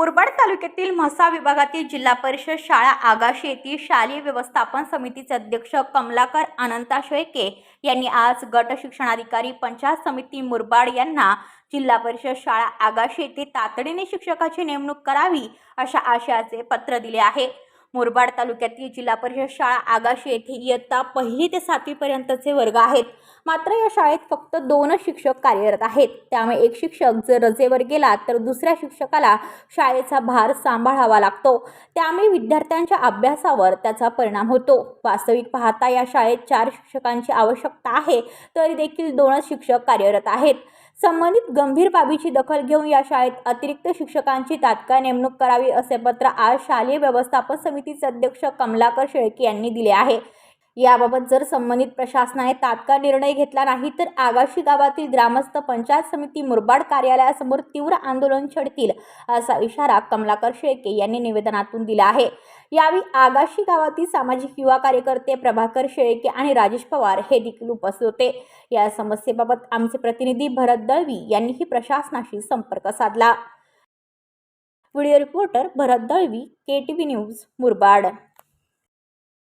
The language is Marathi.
मुरबाड तालुक्यातील म्हसा विभागातील जिल्हा परिषद शाळा आगाशी येथील शालेय व्यवस्थापन समितीचे अध्यक्ष कमलाकर अनंता शेळके यांनी आज गट शिक्षणाधिकारी पंचायत समिती मुरबाड यांना जिल्हा परिषद शाळा आगाशी येथे तातडीने शिक्षकाची नेमणूक करावी अशा आशयाचे पत्र दिले आहे. मुरबाड तालुक्यातील जिल्हा परिषद शाळा आगाशी येथे इयत्ता पहिली ते सातवीपर्यंतचे वर्ग आहेत. मात्र या शाळेत फक्त दोनच शिक्षक कार्यरत आहेत. त्यामुळे एक शिक्षक जर रजेवर गेला तर दुसऱ्या शिक्षकाला शाळेचा भार सांभाळावा लागतो. त्यामुळे विद्यार्थ्यांच्या अभ्यासावर त्याचा परिणाम होतो. वास्तविक पाहता या शाळेत चार शिक्षकांची आवश्यकता आहे तरी देखील दोनच शिक्षक कार्यरत आहेत. संबंधित गंभीर बाबीची दखल घेऊन या शाळेत अतिरिक्त शिक्षकांची तात्काळ नेमणूक करावी असे पत्र आज शालेय व्यवस्थापन समितीचे अध्यक्ष कमलाकर शेळके यांनी दिले आहे. याबाबत जर संबंधित प्रशासनाने तात्काळ निर्णय घेतला नाही तर आगाशी गावातील ग्रामस्थ पंचायत समिती मुरबाड कार्यालयासमोर तीव्र आंदोलन छेडतील असा इशारा कमलाकर शेळके यांनी निवेदनातून दिला आहे. यावेळी आगाशी गावातील सामाजिक युवा कार्यकर्ते प्रभाकर शेळके आणि राजेश पवार हे देखील उपस्थित होते. या समस्येबाबत आमचे प्रतिनिधी भरत दळवी यांनीही प्रशासनाशी संपर्क साधला. Video reporter Bharat Dalvi K T V news Murbad.